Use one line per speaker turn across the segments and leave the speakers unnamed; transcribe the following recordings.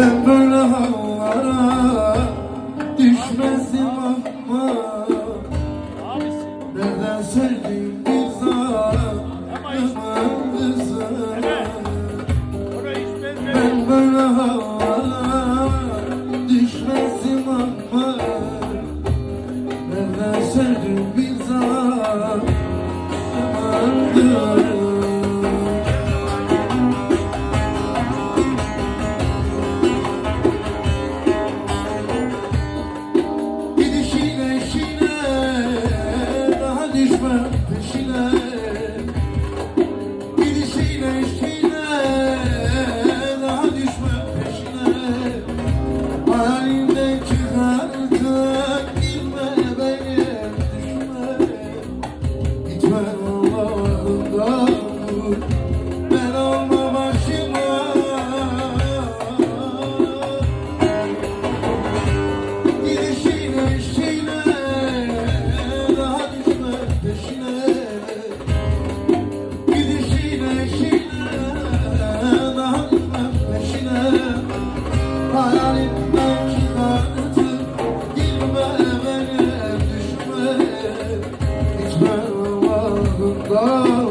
Ben böyle hallara düşmezdim ama Nereden sevdiğim bir zaman kızım Ben böyle hallara düşmezdim ama Nereden sevdiğim bir zaman kızım Oh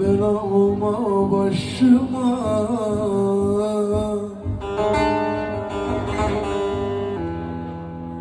Bela olma başıma.